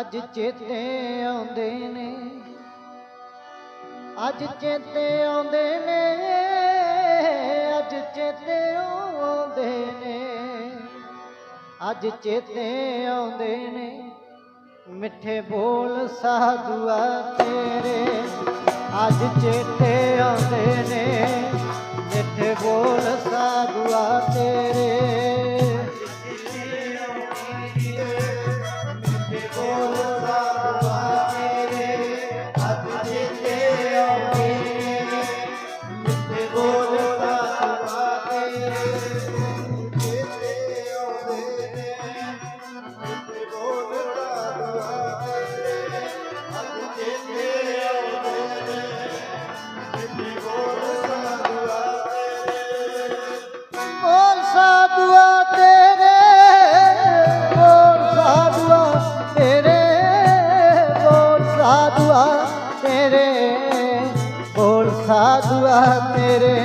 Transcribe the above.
ਅੱਜ ਚੇਤੇ ਆਉਂਦੇ ਨੇ। ਅੱਜ ਚੇਤੇ ਆਉਂਦੇ ਨੇ, ਅੱਜ ਚੇਤੇ ਆਉਂਦੇ ਨੇ। ਅੱਜ ਚੇਤੇ ਆਉਂਦੇ ਨੇ, ਮਿੱਠੇ ਬੋਲ ਸਾਧੂਆ ਤੇਰੇ। ਅੱਜ ਚੇਤੇ ਆਉਂਦੇ ਨੇ, ਮਿੱਠੇ ਬੋਲ ਸਾਧੂਆ ਤੇਰੇ। ਤੇਰੇ ਬੋਲ ਸਾਧੂਆ ਤੇਰੇ